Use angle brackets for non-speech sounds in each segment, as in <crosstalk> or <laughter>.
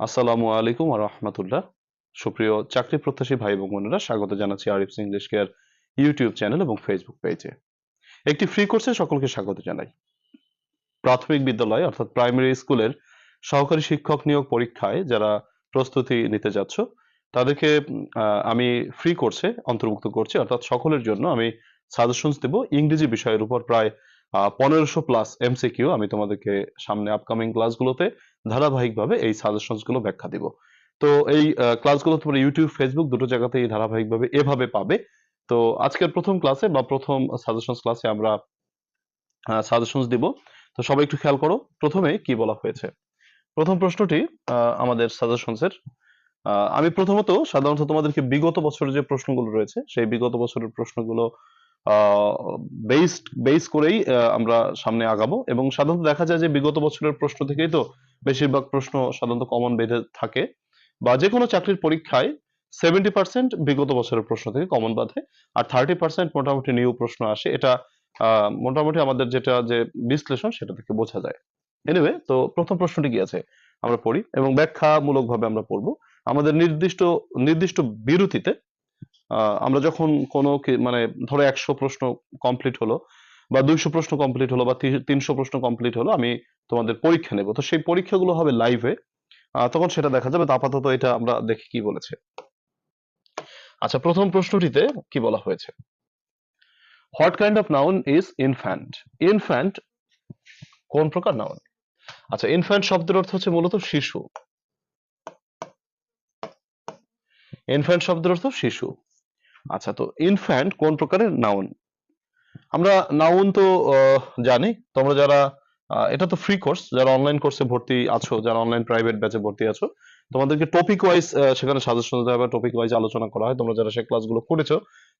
আসসালামু আলাইকুম আর রহমতুল্লাহ। সুপ্রিয় চাকরি প্রত্যাশী ভাই এবং বোনেরা, স্বাগত জানাচ্ছি Arif's English care YouTube channel এবং ফেসবুক পেজে। একটি ফ্রি কোর্সে সকলকে স্বাগত জানাই। প্রাথমিক বিদ্যালয় অর্থাৎ প্রাইমারি স্কুলের সহকারী শিক্ষক নিয়োগ পরীক্ষায় যারা প্রস্তুতি নিতে যাচ্ছ, তাদেরকে আমি ফ্রি কোর্সে অন্তর্ভুক্ত করছি। অর্থাৎ সকলের জন্য আমি সাজেশনস দেব। ইংরেজি বিষয়ের উপর প্রায় পনেরোশো প্লাস এমসিকিউ আমি তোমাদেরকে সামনে আপকামিং ক্লাসগুলোতে ধারাবাহিকভাবে এই সাজেশনসগুলো ব্যাখ্যা দিব। তো এই ক্লাসগুলো তোমরা ইউটিউব ফেসবুক দুটো জায়গাতে এই ধারাবাহিকভাবে এভাবে পাবে। তো আজকের প্রথম ক্লাসে বা প্রথম সাজেশনস ক্লাসে আমরা সাজেশনস দিব। তো সবাই একটু খেয়াল করো, প্রথমে কি বলা হয়েছে? প্রথম প্রশ্নটি আমাদের সাজেশনসের আমি প্রথমত সাধারণত তোমাদেরকে বিগত বছরের যে প্রশ্নগুলো রয়েছে, সেই বিগত বছরের প্রশ্নগুলো বেসড বেস করেই আমরা সামনে আগাবো। এবং সাধারণত দেখা যায় যে বিগত বছরের প্রশ্ন থেকেই তো বেশিরভাগ প্রশ্ন সাধারণত কমন বেঁধে থাকে। বা যে কোনো চাকরির পরীক্ষায় সেভেন্টি পার্সেন্ট বিগত বছরের প্রশ্ন থেকে কমন বাঁধে, আর থার্টি পার্সেন্ট মোটামুটি নিউ প্রশ্ন আসে। এটা মোটামুটি আমাদের যেটা যে বিশ্লেষণ, সেটা থেকে বোঝা যায়। এনিওয়ে তো প্রথম প্রশ্নটি কি আছে? আমরা পড়ি। এবং ব্যাখ্যামূলক ভাবে আমরা পড়ব। আমাদের নির্দিষ্ট নির্দিষ্ট বিরতিতে আমরা যখন কোনো মানে ধরো একশো প্রশ্ন কমপ্লিট হলো বা দুইশো প্রশ্ন কমপ্লিট হলো বা তিনশো প্রশ্ন কমপ্লিট হলো, আমি তোমাদের পরীক্ষা নেব। তো সেই পরীক্ষাগুলো হবে লাইভে তখন সেটা দেখা যাবে। আপাতত এটা আমরা দেখি কি বলেছে। আচ্ছা প্রথম প্রশ্নটিতে কি বলা হয়েছে? What kind of noun is infant infant কোন প্রকার নাউন আচ্ছা ইনফ্যান্ট শব্দের অর্থ হচ্ছে মূলত শিশু। ইনফ্যান্ট শব্দের অর্থ শিশু। আচ্ছা তো ইনফ্যান্ট কোন প্রকারের নাউন আমরা নাউন তো জানি। তোমরা যারা এটা তো ফ্রি কোর্স যারা অনলাইন কোর্সে ভর্তি আছো, যারা অনলাইন প্রাইভেট ব্যাচে ভর্তি আছো, তোমাদেরকে টপিক ওয়াইজ সেখানে সাজেশন দেওয়া হবে টপিক ওয়াইজ আলোচনা করা হয়। তোমরা যারা সেই ক্লাসগুলো করেছ,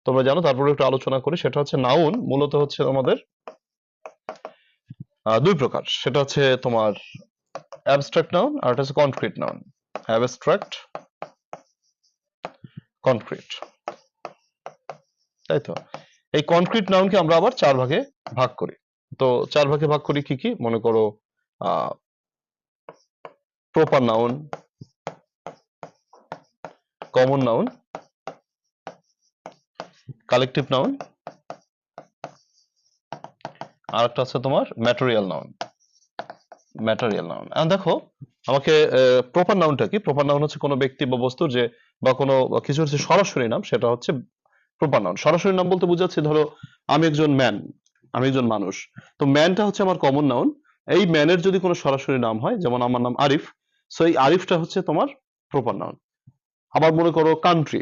তোমরা জানো, তারপরে একটু আলোচনা করি। সেটা হচ্ছে নাউন মূলত হচ্ছে আমাদের দুই প্রকার। সেটা হচ্ছে তোমার অ্যাবস্ট্রাক্ট নাউন আর এটা হচ্ছে কনক্রিট নাউন অ্যাবস্ট্রাক্ট কনক্রিট তাই তো? এই কনক্রিট নাউনকে আমরা আবার চার ভাগে ভাগ করি। তো চার ভাগে ভাগ করি কি কি? মনে করো proper noun common noun collective noun আর একটা আছে তোমার ম্যাটেরিয়াল নাউন ম্যাটেরিয়াল নাউন দেখো, আমাকে প্রপার নাউনটা কি? প্রপার নাউন হচ্ছে কোনো ব্যক্তি বা বস্তুর যে, বা কোনো কিছু হচ্ছে সরাসরি নাম, সেটা হচ্ছে প্রপার নাউন সরাসরি নাম বলতে বোঝাচ্ছে, ধরো আমি একজন ম্যান আমি একজন মানুষ। তো ম্যানটা হচ্ছে আমার কমন নাউন এই ম্যানের যদি কোনো সরাসরি নাম হয়, যেমন আমার নাম আরিফ সো এই আরিফটা হচ্ছে তোমার প্রপার নাউন আবার মনে করো কান্ট্রি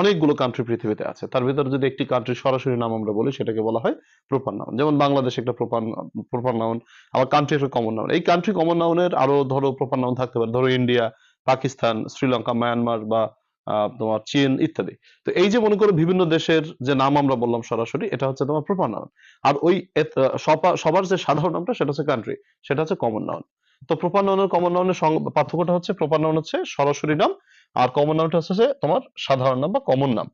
অনেকগুলো কান্ট্রি পৃথিবীতে আছে। তার ভিতরে যদি একটি কান্ট্রির সরাসরি নাম আমরা বলি, সেটাকে বলা হয় প্রপার নাউন যেমন বাংলাদেশ একটা প্রপার প্রপার নাউন আবার কান্ট্রি একটা কমন নাউন এই কান্ট্রি কমন নাউনের আরও ধরো প্রপার নাউন থাকতে পারে। ধরো ইন্ডিয়া পাকিস্তান শ্রীলঙ্কা মায়ানমার বা তোমার চীন ইত্যাদি। তো এই যে মনে করো বিভিন্ন দেশের যে নাম আমরা বললাম সরাসরি, এটা হচ্ছে তোমার প্রপার নাউন আর ওই সবার যে সাধারণ নামটা সেটা হচ্ছে কান্ট্রি সেটা হচ্ছে কমন নাউন তো প্রপার নাউনের কমন নাউনের পার্থক্যটা হচ্ছে প্রপার নাউন হচ্ছে সরাসরি নাম, আর কমন নাউনটা হচ্ছে তোমার সাধারণ নাম বা কমন নাম।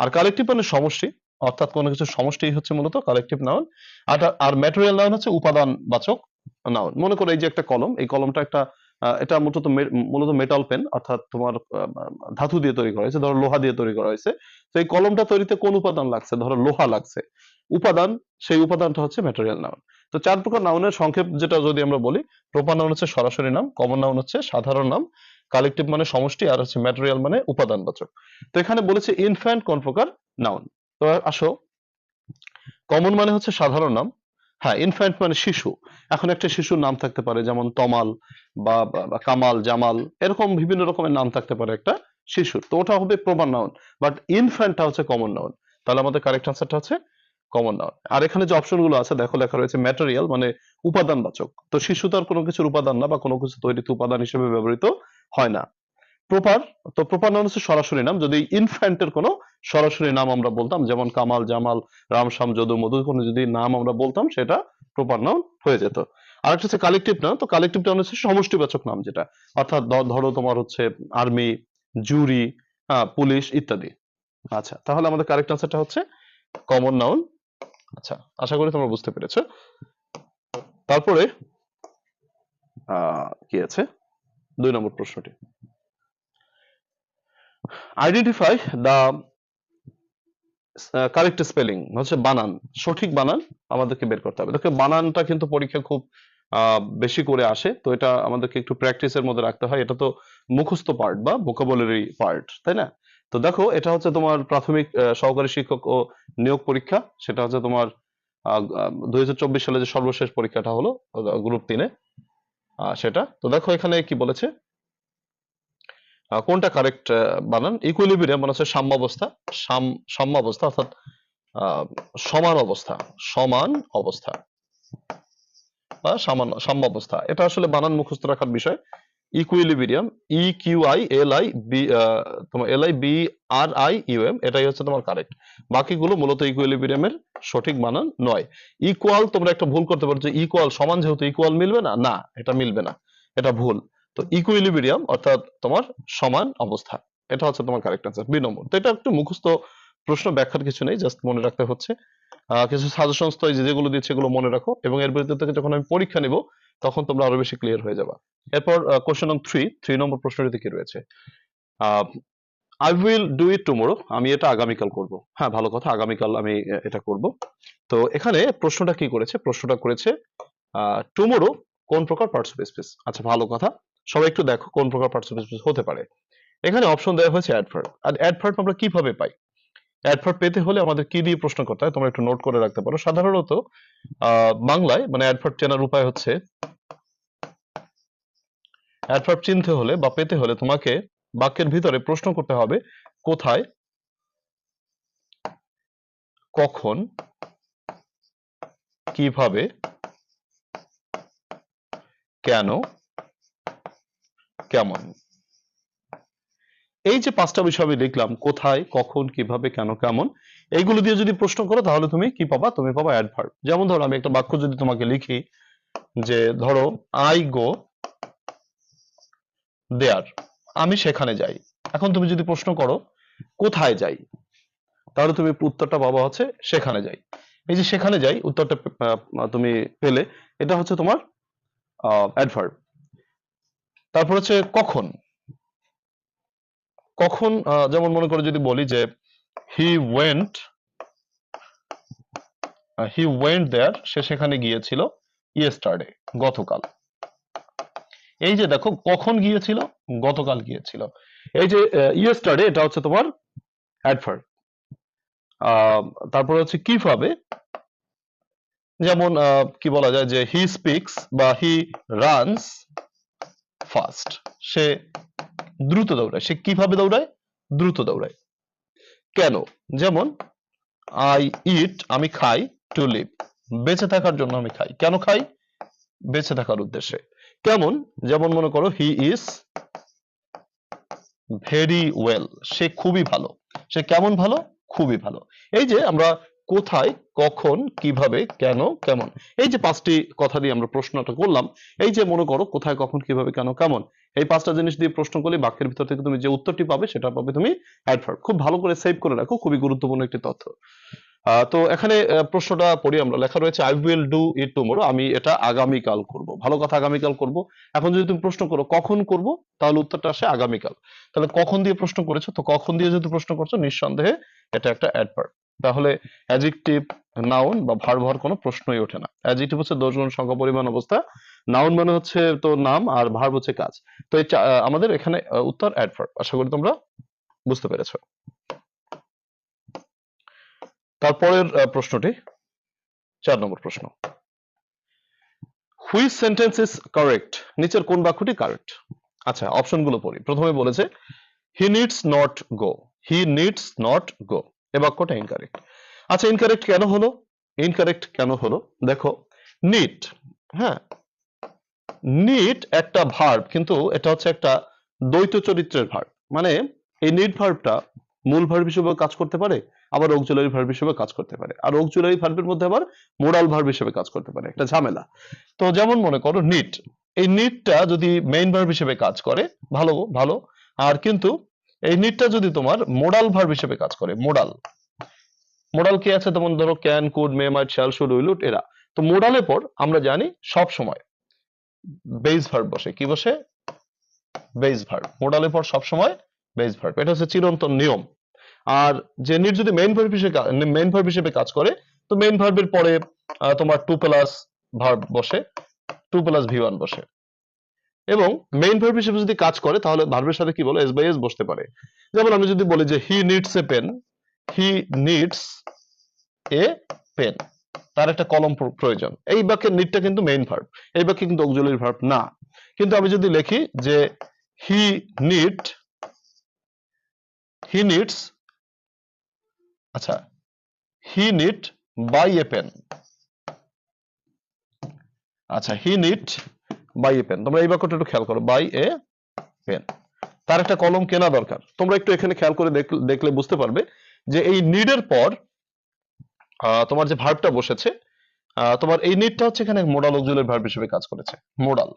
আর কালেকটিভ মানে সমষ্টি, অর্থাৎ কোনো কিছু সমষ্টি হচ্ছে মূলত কালেকটিভ নাউন আর আর ম্যাটেরিয়াল নাউন হচ্ছে উপাদান বাচক নাউন মনে করো এই যে একটা কলম, এই কলমটা একটা এটা মূলত মূলত মেটাল পেন অর্থাৎ তোমার ধাতু দিয়ে তৈরি করা হয়েছে, ধরো লোহা দিয়ে তৈরি করা হয়েছে। তো এই কলমটা তৈরিতে কোন উপাদান লাগছে? ধরো লোহা লাগছে। উপাদান, সেই উপাদানটা হচ্ছে ম্যাটেরিয়াল নাউন তো চার প্রকার নাউনের সংক্ষেপ যেটা যদি আমরা বলি প্রপার নাউন হচ্ছে সরাসরি নাম কমন নাউন হচ্ছে সাধারণ নাম কালেকটিভ মানে সমষ্টি, আর হচ্ছে ম্যাটেরিয়াল মানে উপাদানবাচক। তো এখানে বলেছে ইনফ্যান্ট কোন প্রকার নাউন তো আসো। কমন মানে হচ্ছে সাধারণ নাম হ্যাঁ ইনফ্যান্ট মানে শিশু। এখন একটা শিশুর নাম থাকতে পারে যেমন তমাল বা কামাল, জামাল, এরকম বিভিন্ন রকমের নাম থাকতে পারে একটা শিশুর। তো ওটা হবে প্রমাণ নাউন বাট ইনফ্যান্টটা হচ্ছে কমন নাউন তাহলে আমাদের কারেক্ট আনসারটা হচ্ছে কমন নাউন আর এখানে যে অপশনগুলো আছে, দেখো লেখা রয়েছে ম্যাটেরিয়াল মানে উপাদানবাচক। তো শিশু তার কোনো কিছুর উপাদান না বা কোনো কিছু তৈরিতে উপাদান হিসেবে ব্যবহৃত হয় না। প্রপার তো প্রপার নাউন হচ্ছে সরাসরি নাম। যদি ইনফ্যান্টের কোনো সরাসরি নাম আমরা বলতাম, যেমন কামাল, জামাল, রামশ্যাম, যদু, মধু, কোনো যদি নাম আমরা বলতাম, সেটা প্রপার নাউন হয়ে যেত। আরেকটা হচ্ছে কালেকটিভ নাউন তো কালেকটিভ নাউন হচ্ছে সমষ্টিবাচক নাম যেটা। অর্থাৎ ধরো তোমার হচ্ছে আর্মি জুরি পুলিশ ইত্যাদি। আচ্ছা তাহলে আমাদের কারেক্ট আনসারটা হচ্ছে কমন নাউন আচ্ছা আশা করি তোমরা বুঝতে পেরেছ। তারপরে কি আছে? দুই নম্বর প্রশ্নটি। আইডেন্টিফাই দ্য কারেক্ট স্পেলিং হচ্ছে বানান, সঠিক বানান আমাদেরকে বের করতে হবে। দেখো, বানানটা কিন্তু পরীক্ষা খুব বেশি করে আসে, তো এটা আমাদেরকে একটু প্র্যাকটিসের মধ্যে রাখতে হয়। এটা তো মুখস্থ পার্ট বা ভোকাবুলারি পার্ট তাই না? তো দেখো, এটা হচ্ছে তোমার প্রাথমিক সহকারী শিক্ষক ও নিয়োগ পরীক্ষা। সেটা হচ্ছে তোমার দুই হাজার চব্বিশ সালে যে সর্বশেষ পরীক্ষাটা হলো গ্রুপ তিনে সেটা। তো দেখো, এখানে কি বলেছে? কোনটা কারেক্ট বানান? ইকুইলিব্রিয়াম মানে হচ্ছে সাম্যাবস্থা সাম সাম্যাবস্থা অর্থাৎ সমান অবস্থা। সমান অবস্থা। বা সামান্য সাম্যাবস্থা এটা আসলে বানান মুখস্থ রাখার বিষয়। Equilibrium E Q I L I B তোমার L I B R I U M এটাই হচ্ছে তোমার কারেক্ট বাকিগুলো মূলত ইকুইলিব্রিয়ামের সঠিক বানান নয়। ইকুয়াল তোমরা একটা ভুল করতে পারো যে ইকুয়াল সমান যেহেতু ইকুয়াল মিলবে না? না, এটা মিলবে না। এটা ভুল। তো ইকুইলিব্রিয়াম অর্থাৎ তোমার সমান অবস্থা। এটা হচ্ছে তোমার কারেক্ট আনসার বি নম্বর। তো এটা একটু মুখস্থ প্রশ্ন ব্যাখ্যার কিছু নেই জাস্ট মনে রাখতে হচ্ছে। কিছু সাজেশনস তো যেগুলো দিচ্ছে এগুলো মনে রাখো, এবং এর বিরুদ্ধে থেকে যখন আমি পরীক্ষা নিব, তখন তোমরা আরও বেশি ক্লিয়ার হয়ে যাবা। এরপর কোশ্চেন নং থ্রি থ্রি নম্বর প্রশ্নটিতে কি রয়েছে? I will do it tomorrow আমি এটা আগামীকাল করব। হ্যাঁ ভালো কথা, আগামীকাল আমি এটা করব। তো এখানে প্রশ্নটা কি করেছে? প্রশ্নটা করেছে টুমোরো কোন প্রকার পার্টিসিপেট স্পেস আচ্ছা ভালো কথা। সবাই একটু দেখো কোন প্রকার পার্টিসিপেট হতে পারে। এখানে অপশন দেওয়া হয়েছে অ্যাডভার্ব আর অ্যাডভার্ব আমরা কীভাবে পাই? অ্যাডভার্ব পেতে হলে আমাদের কি দিয়ে প্রশ্ন করতে হয় তোমরা একটু নোট করে রাখতে পারো। সাধারণত বাংলায় মানে অ্যাডভার্ব চেনার উপায় হচ্ছে অ্যাডভার্ব চিনতে হলে বা পেতে হলে তোমাকে বাক্যের ভিতরে প্রশ্ন করতে হবে, কোথায়, কখন, কীভাবে, কেন কেমন? এই যে পাঁচটা বিষয় আমি লিখলাম কোথায়, কখন, কীভাবে, কেন, কেমন, এইগুলো দিয়ে যদি প্রশ্ন করো, তাহলে তুমি কি পাবা? তুমি পাবা অ্যাডভার্ব যেমন ধরো, আমি একটা বাক্য যদি তোমাকে লিখি যে, ধরো আই গো দেয়ার আমি সেখানে যাই। এখন তুমি যদি প্রশ্ন করো, কোথায় যাই? তাহলে তুমি উত্তরটা পাবা হচ্ছে, সেখানে যাই। এই যে সেখানে যাই, উত্তরটা তুমি পেলে, এটা হচ্ছে তোমার অ্যাডভার্ব তারপর হচ্ছে কখন? কখন যেমন মনে করে যদি বলি যে he went he went there সে সেখানে গিয়েছিল ইয়েস্টারডে গতকাল। এই যে দেখো কখন গিয়েছিল? গতকাল গিয়েছিল। এই যে ইয়েস্টারডে এটা হচ্ছে তোমার অ্যাডভার্ব তারপর হচ্ছে কীভাবে? যেমন আহ, কি বলা যায় যে হি স্পিক্স বা হি রানস ফাস্ট সে দ্রুত দৌড়ায়। সে কীভাবে দৌড়ায়? দ্রুত দৌড়ায়। কেন? যেমন আই ইট আমি খাই টু লিভ বেঁচে থাকার জন্য আমি খাই। কেন খাই? বেঁচে থাকার উদ্দেশ্যে। কেমন? যেমন মনে করো হি ইজ ভেরি ওয়েল সে খুবই ভালো। সে কেমন ভালো? খুবই ভালো। এই যে আমরা কোথায়, কখন, কীভাবে, কেন, কেমন? এই যে পাঁচটি কথা দিয়ে আমরা প্রশ্নটা করলাম, এই যে মনে করো কোথায়, কখন, কীভাবে, কেন, কেমন, এই পাঁচটা জিনিস দিয়ে প্রশ্ন করলে বাক্যের ভিতর থেকে তুমি যে উত্তরটি পাবে সেটা পাবে তুমি অ্যাডভার্ব খুব ভালো করে সেভ করে রাখো, খুবই গুরুত্বপূর্ণ একটি তথ্য। তো এখানে প্রশ্নটা পড়ি আমরা, লেখা রয়েছে I will do it tomorrow আমি এটা আগামীকাল করব। ভালো কথা আগামীকাল করব। এখন যদি তুমি প্রশ্ন করো, কখন করব? তাহলে উত্তরটা আসে আগামীকাল। তাহলে কখন দিয়ে প্রশ্ন করেছ? তো কখন দিয়ে যদি প্রশ্ন করছ, নিঃসন্দেহে এটা একটা অ্যাডভার্ব তাহলে অ্যাডজেক্টিভ নাউন বা ভার্ব হওয়ার কোনো প্রশ্নই ওঠে না। অ্যাডজেক্টিভ হচ্ছে দোষগুণ সংখ্যা, পরিমাণ, অবস্থা। নাউন মানে হচ্ছে তো নাম আর ভার্ব হচ্ছে কাজ। তো এই আমাদের এখানে উত্তর অ্যাডভার্ব আশা করি তোমরা বুঝতে পেরেছ। তারপরের প্রশ্নটি চার নম্বর প্রশ্ন। হুইচ সেন্টেন্স ইজ কারেক্ট নিচের কোন বাক্যটি কারেক্ট আচ্ছা অপশনগুলো পড়ি। প্রথমে বলেছে he needs not go he needs not go এ বাক্যটা ইনকারেক্ট আচ্ছা ইনকারেক্ট কেন হলো? ইনকারেক্ট কেন হলো? দেখো নিট হ্যাঁ? নিট একটা ভার্ব কিন্তু এটা হচ্ছে একটা দ্বৈত চরিত্রের ভার্ব মানে এই নিট ভার্বটা মূল ভার্ব হিসেবে কাজ করতে পারে, আবার অক্সিলারি ভার্ব হিসেবে কাজ করতে পারে। আর অক্সিলারি ভার্বের মধ্যে আবার মোরাল ভার্ব হিসেবে কাজ করতে পারে, একটা ঝামেলা। তো যেমন মনে করো নিট এই নিটটা যদি মেইন ভার্ব হিসেবে কাজ করে, ভালো ভালো। আর কিন্তু এই নিটটা যদি তোমার মোডাল ভার্ব হিসেবে কাজ করে মোডাল মোডাল কি আছে? যেমন ধরো can could may might shall should will would এরা। তো মোডালের পর আমরা জানি সব সময় বেস ভার্ব বসে। কি বসে? বেস ভার্ব মোডালের পর সবসময় বেস ভার্ব এটা হচ্ছে চিরন্তন নিয়ম। আর যে নিট যদি মেইন ভার্ব হিসেবে মেইন ভার্ব হিসেবে কাজ করে, তো মেইন ভার্বের পরে তোমার টু প্লাস ভার্ব বসে। টু প্লাস ভি ওয়ান বসে। এবং মেইন ভার্ব হিসেবে যদি কাজ করে, তাহলে ভার্বের সাথে কি বলো? এস বাই এস বসতে পারে। যেমন আমি যদি বলি যে he needs a pen he needs a pen তার একটা কলম প্রয়োজন। এই বাক্যের নিডটা কিন্তু মেইন ভার্ব এই বাক্যে কিন্তু অক্সিলারি ভার্ব না। কিন্তু আমি যদি লিখি যে হি নিড হি নিডস আচ্ছা he need buy a pen আচ্ছা he need buy a pen তোমরা এই বাক্যটা একটু খেয়াল করো. বাই এ পেন তার একটা কলম কেনা দরকার। তোমরা একটু এখানে খেয়াল করে দেখলে বুঝতে পারবে যে এই নিডের পর তোমার যে ভার্বটা বসেছে তোমার এই নিডটা হচ্ছে এখানে মোডাল অক্সিলারি ভার্ব হিসেবে কাজ করেছে। মোডাল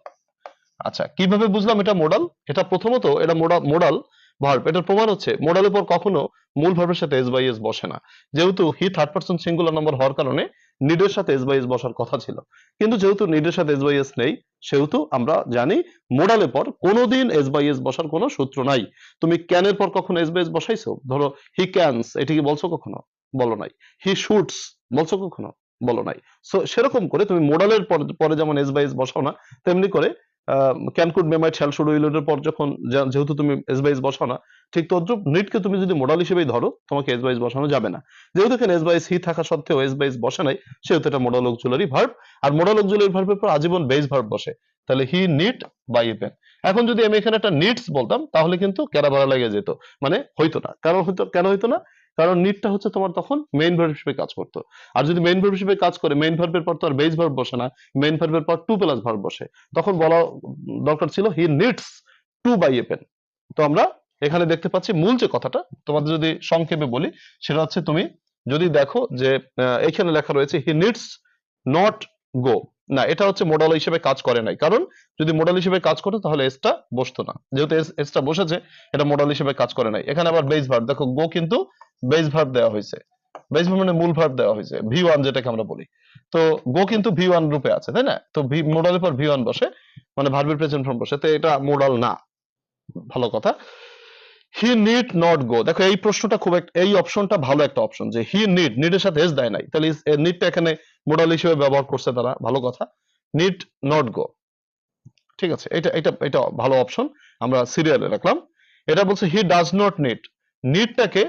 আচ্ছা কীভাবে বুঝলাম এটা মোডাল এটা প্রথমত এটা মোডাল মোডাল ভার্ব এটার প্রমাণ হচ্ছে মোডালের পর কখনো মূল ভার্বের সাথে এস বাই এস বসে না। যেহেতু he third person singular number হওয়ার কারণে নিডের সাথে এস বাই এস বসার কথা ছিল। কিন্তু যেহেতু নিডের সাথে এস বাই এস নেই, সেহেতু আমরা জানি মোডালের পর কোনোদিন এস বাই এস বসার কোনো সূত্র নাই। তুমি ক্যানের পর কখনো এস বাই এস বসাইছো? ধরো হি ক্যানস এটি কি বলছো কখনো? বলো নাই। হি শুটস বলছো কখনো? বলো নাই। সো সেরকম করে তুমি মোডালের পরে যেমন এস বাই এস বসাও না, তেমনি করে can could may might shall should উইলের পর যখন যেহেতু তুমি এস বাইস বসাও না, ঠিক তদ্রুপ নিটকে তুমি যদি মোডাল হিসেবেই ধরো, তোমাকে এস বাইস বসানো যাবে না। যেহেতু এখানে এস বাইস হি থাকা সত্ত্বেও এস বাইস বসে নাই, সেহেতু এটা মোডাল অক্সুলারি ভার্ব আর মোডাল অক্সুলারি ভার্বের পর আজীবন বেস ভার্ব বসে। তাহলে he need buy a pen এখন যদি আমি এখানে একটা নিডস বলতাম, তাহলে কিন্তু ক্যারাবারা লেগে যেত। মানে হইতো না। কারণ হইতো কেন হইতো না? কারণ নিটটা হচ্ছে তোমার তখন মেইন ভার্ব হিসেবে কাজ করতো। আর যদি মেইন ভার্ব হিসেবে কাজ করে মেইন ভার্বের পর তো আর বেস ভার্ব বসে না মেইন ভার্বের পর টু প্লাস ভার্ব বসে। তখন বলা দরকার ছিল he needs to buy a pen তো আমরা এখানে দেখতে পাচ্ছি মূল যে কথাটা, তোমাদের যদি সংক্ষেপে বলি, সেটা হচ্ছে তুমি যদি দেখো যে এখানে লেখা রয়েছে হি নিডস নট গো না, এটা হচ্ছে মোডাল হিসেবে কাজ করে নাই। কারণ যদি মোডাল হিসেবে কাজ করতো তাহলে এসটা বসতো না। যেহেতু এসটা বসেছে, এটা মোডাল হিসেবে কাজ করে নাই। এখানে আবার বেস ভার্ব দেখো গো কিন্তু বেস ভার্ব দেওয়া হয়েছে। বেস ভার্ব মানে মূল ভার্ব দেওয়া হয়েছে ভি ওয়ান যেটাকে আমরা বলি। তো গো কিন্তু ভি ওয়ান রূপে আছে, তাই না? তো ভি মোডালের পর ভি ওয়ান বসে মানে ভার্বের প্রেজেন্ট ফর্ম বসে। তো এটা মোডাল না। ভালো কথা। হি নিড নট গো দেখো, এই প্রশ্নটা খুব এই অপশনটা ভালো একটা অপশন যে হি নিড নিডের সাথে এস দেয় নাই। তাহলে নিডটা এখানে মোডাল হিসেবে ব্যবহার করছে তারা, ভালো কথা। নিড নট গো ঠিক আছে, এটা এটা এটা ভালো অপশন আমরা সিরিয়ালে রাখলাম। এটা বলছে হি ডাজ নট নিড নিডটাকে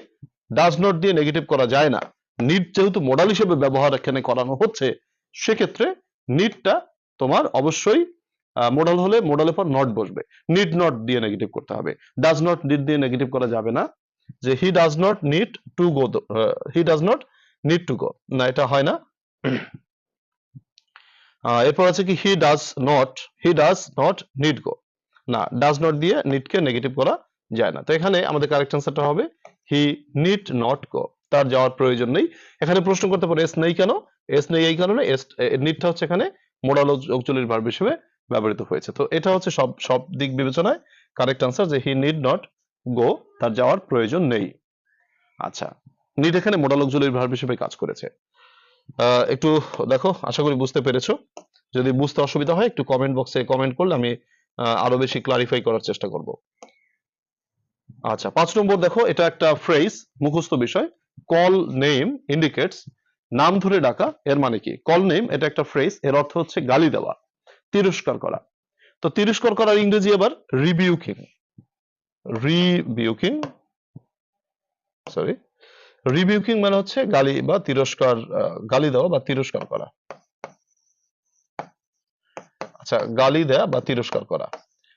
ডাজ নট দিয়ে নেগেটিভ করা যায় না। নিড যেহেতু মোডাল হিসেবে ব্যবহার এখানে করানো হচ্ছে, সেক্ষেত্রে নিডটা তোমার অবশ্যই মোডাল হলে মোডালের পর নট বসবে। নিড নট দিয়ে নেগেটিভ করতে হবে। ডাজ নট নিড দিয়ে নেগেটিভ করা যাবে না। যে he does not need to go he does not need to go না, এটা হয় না। এরপর আছে কি he does not he does not need go না ডাজ নট দিয়ে নিডকে নেগেটিভ করা যায় না। তো এখানে আমাদের কারেক্ট অ্যান্সারটা হবে হি নিড নট গো তার যাওয়ার প্রয়োজন নেই। এখানে প্রশ্ন করতে পারে এস নেই কেন? এস নেই এই কারণে এস নিডটা হচ্ছে এখানে মোডাল অক্সুলারি ভার্ব হিসেবে ব্যবহৃত হয়েছে। তো এটা হচ্ছে সব সব দিক বিবেচনায় কারেক্ট আনসার যে হি নিড নট গো তার যাওয়ার প্রয়োজন নেই। আচ্ছা নিড এখানে মোডাল অক্সুলারি ভার্ব হিসেবে কাজ করেছে। একটু দেখো, আশা করি বুঝতে পেরেছ। যদি বুঝতে অসুবিধা হয়, একটু কমেন্ট বক্সে কমেন্ট করলে আমি আরও বেশি ক্লারিফাই করার চেষ্টা করব। আচ্ছা পাঁচ নম্বর দেখো, এটা একটা ফ্রেজ মুখস্থ বিষয়। কল নেম ইন্ডিকেটস নাম ধরে ডাকা, এর মানে কি? কল নেম এটা একটা ফ্রেজ এর অর্থ হচ্ছে গালি দেওয়া। তিরস্কার করা। তো তিরস্কার করার ইংরেজি আবার রিবিউকিং রিবিউকিং সরি রিবিউকিং মানে হচ্ছে গালি বা তিরস্কার গালি দেওয়া বা তিরস্কার করা। আচ্ছা গালি দেওয়া বা তিরস্কার করা।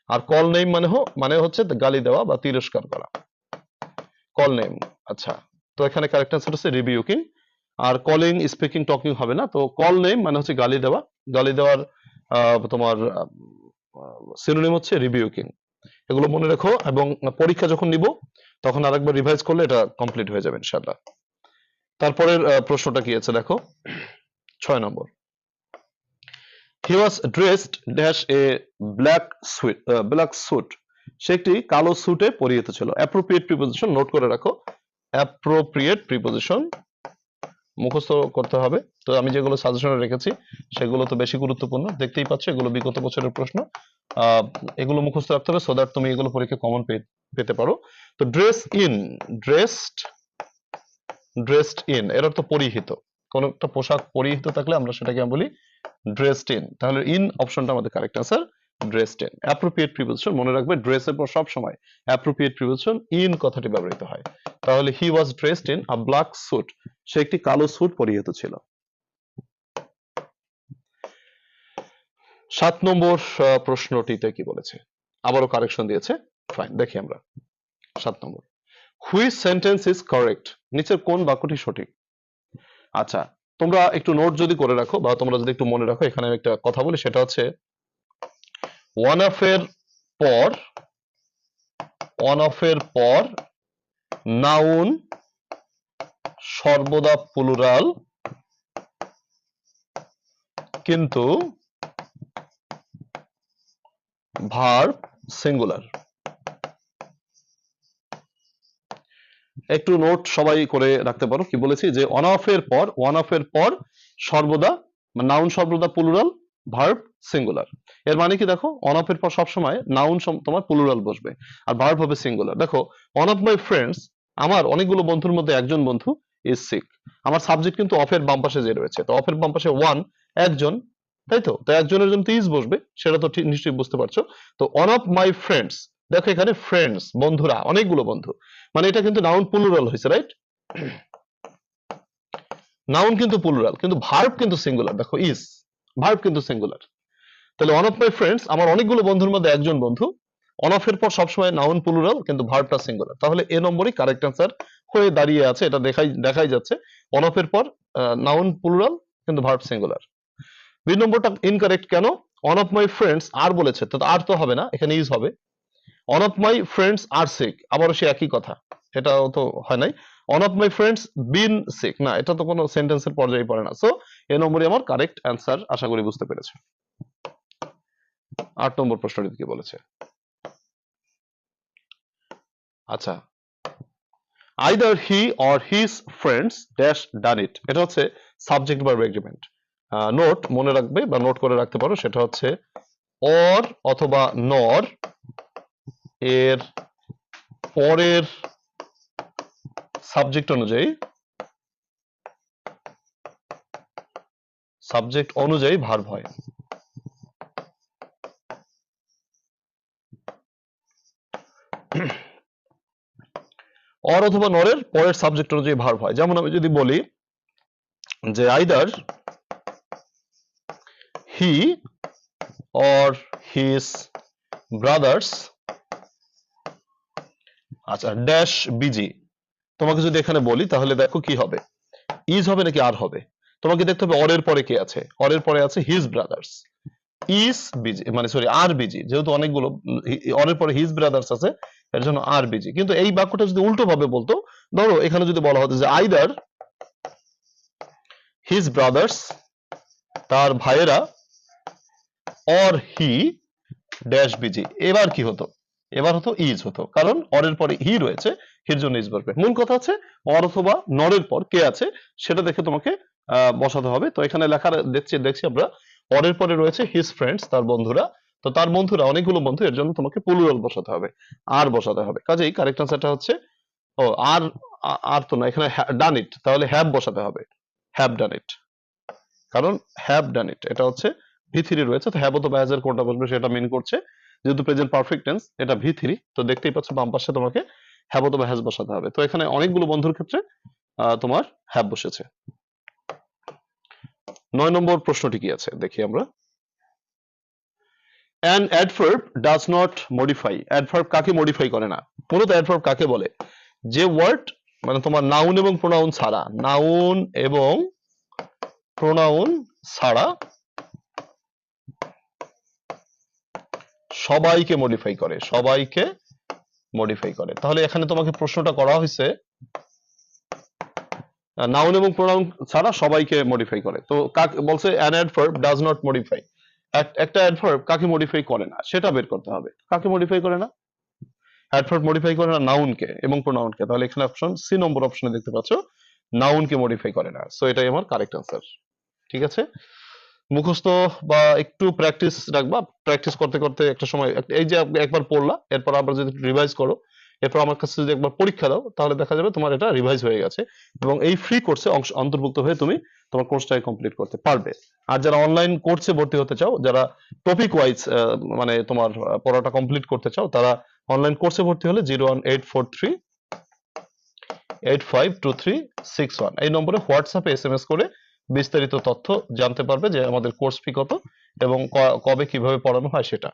আর কল নেম মানে হো মানে হচ্ছে গালি দেওয়া বা তিরস্কার করা। কল নেম আচ্ছা তো এখানে কারেক্ট আনসার হচ্ছে রিবিউকিং আর কলিং স্পিকিং টকিং হবে না। তো কল নেম মানে হচ্ছে গালি দেওয়া। গালি দেওয়ার তোমার সিনোনিম হচ্ছে রিবিউকিং এগুলো মনে রেখো এবং পরীক্ষা যখন নিব, তখন আরেকবার রিভাইজ করলে এটা কমপ্লিট হয়ে যাবে ইনশাআল্লাহ। তারপরের প্রশ্নটা কি আছে দেখো? ছয় নম্বর। He was dressed dash a black suit black suit সে একটি কালো স্যুটে পরিহিত ছিল। অ্যাপ্রোপ্রিয়েট প্রিপোজিশন নোট করে রাখো। অ্যাপ্রোপ্রিয়েট প্রিপোজিশন মুখস্থ করতে হবে। তো আমি যেগুলো সাজেশনে রেখেছি, সেগুলো তো বেশি গুরুত্বপূর্ণ। দেখতেই পাচ্ছ, এগুলো বিগত বছরের প্রশ্ন। এগুলো মুখস্থ রাখতে হবে সো দ্যাট তুমি এগুলো পরীক্ষা কমন পেতে পারো। তো dress in dressed dressed in এর অর্থ পরিহিত। কোন একটা পোশাক পরিহিত থাকলে আমরা সেটাকে বলি ড্রেসড ইন তাহলে ইন অপশনটা আমাদের correct answer dressed in appropriate preposition মনে রাখবে ড্রেসের পর সব সময় অ্যাপ্রোপ্রিয়েট প্রিপোজিশন ইন কথাটি ব্যবহৃত হয়। তাহলে he was dressed in a black suit সে একটি কালো স্যুট পরিহিত ছিল। সাত নম্বর প্রশ্নটিতে কি বলেছে? আবারও কারেকশন দিয়েছে। ফাইন দেখি আমরা। সাত নম্বর। হুইচ সেন্টেন্স ইজ কারেক্ট নিচের কোন বাক্যটি সঠিক? আচ্ছা তোমরা একটু নোট যদি করে রাখো বা তোমরা যদি একটু মনে রাখো, এখানে একটা কথা বলি, সেটা হচ্ছে ওয়ান অফ এর পর অফ এর পর নাউন সর্বদা প্লুরাল কিন্তু ভার্ব সিঙ্গুলার একটু নোট সবাই করে রাখতে পারো, কি বলেছি? যে অন অফ এর পর ওয়ানের পর সর্বদা নাউন সর্বদা প্লুরাল ভার্ব সিঙ্গুলার এর মানে কি দেখো? অন অফ এর পর সবসময় নাউন তোমার প্লুরাল বসবে। আর ভার্ব হবে সিঙ্গুলার দেখো ওয়ান অফ মাই ফ্রেন্ডস আমার অনেকগুলো বন্ধুর মধ্যে একজন বন্ধু ইজ সিক আমার সাবজেক্ট কিন্তু অফের বাম পাশে যে রয়েছে। তো অফের বাম পাশে ওয়ান একজন, তাই তো? তো একজনের জন্য তো ইজ বসবে, সেটা তো নিশ্চয়ই বুঝতে পারছ। তো ওয়ান অফ মাই ফ্রেন্ডস দেখো এখানে ফ্রেন্ডস বন্ধুরা, অনেকগুলো বন্ধু। মানে এটা কিন্তু নাউন প্লুরাল হয়েছে রাইট নাউন <clears throat> কিন্তু প্লুরাল কিন্তু ভার্ব কিন্তু সিঙ্গুলার দেখো ইজ ভার্ব কিন্তু সিঙ্গুলার তাহলে ওয়ান অফ মাই ফ্রেন্ডস আমার অনেকগুলো বন্ধুর মধ্যে একজন বন্ধু অন অফ এর পর সবসময় নাউন প্লুরাল কিন্তু ভার্বটা সিঙ্গুলার তাহলে এ নম্বরই কারেক্ট অ্যান্সার হয়ে দাঁড়িয়ে আছে, এটা দেখাই দেখাই যাচ্ছে। অন অফ এর পর নাউন প্লুরাল কিন্তু ভার্ব সিঙ্গুলার দুই নম্বরটা ইনকারেক্ট কেন? One of my friends are বলেছে, তো আর তো হবে না, এখানে ইজ হবে। One of my friends are sick আবারও সে একই কথা, এটাও তো হয় নাই। One of my friends been sick না, এটা তো কোনো সেন্টেন্সের পর্যায়ে পড়ে না। সো এ নম্বরই আমার কারেক্ট অ্যান্সার আশা করি বুঝতে পেরেছে আট নম্বর প্রশ্নটি কি বলেছে? আচ্ছা। Either he or his friends dash done it এটা হচ্ছে সাবজেক্ট ভার্ব এগ্রিমেন্ট নোট মনে রাখবে বা নোট করে রাখতে পারো, সেটা হচ্ছে অর অথবা নর এর পরের সাবজেক্ট অনুযায়ী সাবজেক্ট অনুযায়ী ভার্ব হয়। অর অথবা নরের পরের সাবজেক্ট অনুযায়ী ভার্ব হয়। যেমন আমি যদি বলি যে either he or his brothers আচ্ছা ড্যাশ বিজি তোমাকে যদি এখানে বলি, তাহলে দেখো কি হবে? ইজ হবে নাকি আর হবে? তোমাকে দেখতে হবে অরের পরে কে আছে? অরের পরে আছে হিজ ব্রাদার্স ইজ বিজি মানে সরি আর বিজি যেহেতু অনেকগুলো, অরের পরে হিজ ব্রাদার্স আছে, এর জন্য আর বিজি কিন্তু এই বাক্যটা যদি উল্টো ভাবে বলতো, ধরো এখানে যদি বলা হতো যে আইদার হিজ ব্রাদার্স তার ভাইয়েরা অর হি ড্যাশ বিজি এবার কি হতো? এবার হতো ইজ হতো। কারণ অরের পরে হি রয়েছে হির জন্য ইজ বসবে মূল কথা আছে অর অথবা নরের পর কে আছে, সেটা দেখে তোমাকে বসাতে হবে। তো এখানে লেখা দেখছি দেখছি আমরা অরের পরে রয়েছে হিজ ফ্রেন্ডস তার বন্ধুরা। তো তার বন্ধুরা, অনেকগুলো বন্ধু, এর জন্য তোমাকে প্লুরাল বসাতে হবে, আর বসাতে হবে। কাজেই কারেক্ট আনসারটা হচ্ছে, ও, আর আর তো না, এখানে ডান ইট তাহলে হ্যাভ বসাতে হবে। হ্যাভ ডান ইট কারণ হ্যাভ ডান ইট এটা হচ্ছে ভি রয়েছে, তো হ্যাভ অথবা হ্যাজের কোনটা বসবে সেটা মিন করছে। যেহেতু প্রেজেন্ট পারফেক্ট টেন্স এটা ভি তো দেখতেই পাচ্ছ বাম পাশে তোমাকে হ্যাভ অথবা হ্যাজ বসাতে হবে। তো এখানে অনেকগুলো বন্ধুর ক্ষেত্রে তোমার হ্যাভ বসেছে। নয় নম্বর প্রশ্নটি কি আছে? দেখি আমরা। An adverb does not modify adverb কাকে মডিফাই করে না? মূলত adverb কাকে বলে? যে ওয়ার্ড মানে তোমার নাউন এবং প্রোনাউন ছাড়া নাউন এবং প্রোনাউন ছাড়া সবাইকে মডিফাই করে, সবাইকে মডিফাই করে। তাহলে এখানে তোমাকে প্রশ্নটা করা হয়েছে নাউন এবং প্রোনাউন ছাড়া সবাইকে মডিফাই করে। তো কাকে বলছে an adverb does not modify একটা অ্যাডভার্ব কাকে মডিফাই করে না, সেটা বের করতে হবে। কাকে মডিফাই করে না? অ্যাডভার্ব মডিফাই করে না নাউনকে এবং প্রোনাউনকে তাহলে এখানে অপশন সি নম্বর অপশনে দেখতে পাচ্ছ নাউনকে মডিফাই করে না। সো এটাই আমার কারেক্ট আনসার ঠিক আছে? মুখস্থ বা একটু প্র্যাকটিস রাখবা। প্র্যাকটিস করতে করতে একটা সময়, এই যে একবার পড়লা, এরপর আবার যদি রিভাইজ করো, এরপর আমার কাছে যদি একবার পরীক্ষা দাও, তাহলে দেখা যাবে তোমার এটা রিভাইজ হয়ে গেছে এবং এই ফ্রি কোর্সে অংশ, অন্তর্ভুক্ত হয়ে তুমি তোমার কোর্সটাকে কমপ্লিট করতে পারবে। আর যারা অনলাইন কোর্সে ভর্তি হতে চাও, যারা টপিক ওয়াইজ মানে তোমার পড়াটা কমপ্লিট করতে চাও, তারা অনলাইন কোর্সে ভর্তি হলে zero one eight four three eight five two three six one এই নম্বরে হোয়াটসঅ্যাপে এস এম এস করে বিস্তারিত তথ্য জানতে পারবে যে আমাদের কোর্স ফি কত এবং কবে কীভাবে পড়ানো হয় সেটা।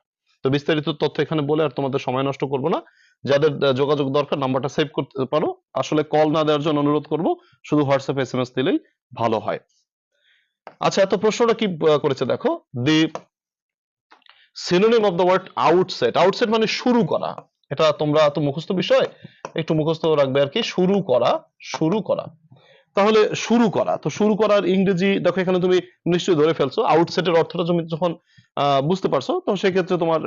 তো বিস্তারিত তথ্য এখানে বলে আর তোমাদের সময় নষ্ট করব না। যাদের যোগাযোগ দরকার নাম্বারটা সেভ করতে পারো। আসলে কল না দেওয়ার জন্য অনুরোধ করব, শুধু হোয়াটসঅ্যাপে এস এম এস দিলেই ভালো হয়। আচ্ছা এত প্রশ্নটা কি করেছে দেখো? The synonym of the word outset outset মানে শুরু করা। এটা তোমরা তো মুখস্থ বিষয়? একটু মুখস্থ রাখবে আর কি, শুরু করা শুরু করা। তাহলে শুরু করা। তো শুরু করার ইংরেজি, দেখো এখানে তুমি নিশ্চয়ই ধরে ফেলছো আউটসেটের অর্থটা তুমি যখন বুঝতে পারছ, তো সেক্ষেত্রে তোমার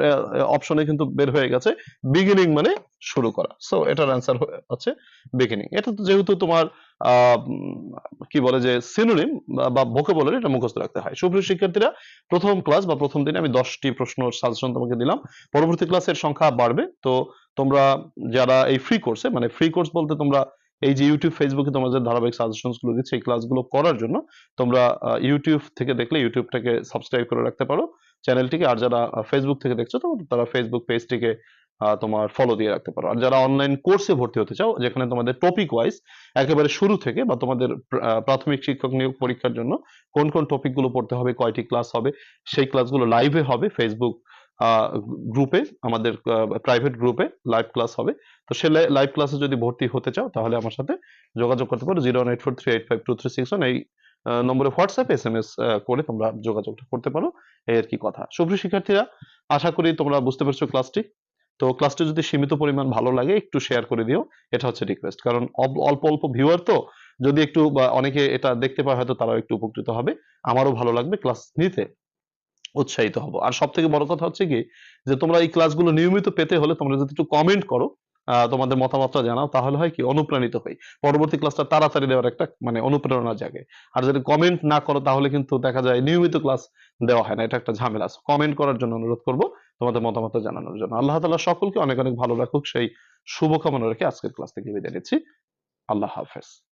অপশনে কিন্তু বের হয়ে গেছে বিগিনিং মানে শুরু করা। সো এটার অ্যান্সার হচ্ছে বিগিনিং এটা তো যেহেতু তোমার কি বলে যে সিনোনিম বা ভোকাবুলারি এটা মুখস্থ রাখতে হয়। সুপ্রিয় শিক্ষার্থীরা, প্রথম ক্লাস বা প্রথম দিনে আমি দশটি প্রশ্ন সাজেশন তোমাকে দিলাম। পরবর্তী ক্লাসের সংখ্যা বাড়বে। তো তোমরা যারা এই ফ্রি কোর্সে মানে ফ্রি কোর্স বলতে তোমরা এই যে ইউটিউব ফেসবুকে তোমরা যে ধারাবাহিক সাজেশনসগুলো দিচ্ছে, এই ক্লাসগুলো করার জন্য তোমরা ইউটিউব থেকে দেখলে ইউটিউবটাকে সাবস্ক্রাইব করে রাখতে পারো। চ্যানেলটিকে আর যারা ফেসবুক থেকে দেখছ, তো তারা ফেসবুক পেজটিকে তোমার ফলো দিয়ে রাখতে পারো। আর যারা অনলাইন কোর্সে ভর্তি হতে চাও, যেখানে তোমাদের টপিক ওয়াইজ একেবারে শুরু থেকে বা তোমাদের প্রাথমিক শিক্ষক নিয়োগ পরীক্ষার জন্য কোন কোন টপিকগুলো পড়তে হবে, কয়টি ক্লাস হবে, সেই ক্লাসগুলো লাইভে হবে ফেসবুক গ্রুপে আমাদের প্রাইভেট গ্রুপে লাইভ ক্লাস হবে। তো সে লাইভ ক্লাসে যদি ভর্তি হতে চাও, তাহলে আমার সাথে যোগাযোগ করতে পারো zero eight four three eight five two three six one এই নম্বরে হোয়াটসঅ্যাপ এস এম এস করে তোমরা যোগাযোগটা করতে পারো। এই আর কি কথা। সুপ্রিয় শিক্ষার্থীরা, আশা করি তোমরা বুঝতে পারছ ক্লাসটি তো ক্লাসটি যদি সীমিত পরিমাণ ভালো লাগে, একটু শেয়ার করে দিও। এটা হচ্ছে রিকোয়েস্ট কারণ অল্প অল্প ভিউয়ার তো, যদি একটু অনেকে এটা দেখতে পায়, হয়তো তারাও একটু উপকৃত হবে। আমারও ভালো লাগবে ক্লাস নিতে। উৎসাহিত হব। আর সব থেকে বড় কথা হচ্ছে কি, যে তোমরা এই ক্লাসগুলো নিয়মিত পেতে হলে তোমরা যদি একটু কমেন্ট করো তোমাদের মতামতটা জানাও, তাহলে হয় কি, অনুপ্রাণিত হই। পরবর্তী ক্লাসটা তাড়াতাড়ি দেওয়ার একটা মানে অনুপ্রেরণা জাগে। আর যদি কমেন্ট না করো, তাহলে কিন্তু দেখা যায় নিয়মিত ক্লাস দেওয়া হয় না। এটা একটা ঝামেলা। কমেন্ট করার জন্য অনুরোধ করব তোমাদের মতামত জানানোর জন্য। আল্লাহ তাআলা সকলকে অনেক অনেক ভালো রাখুক। সেই শুভকামনা রেখে আজকের ক্লাস থেকে বিদায় নিচ্ছি। আল্লাহ হাফেজ।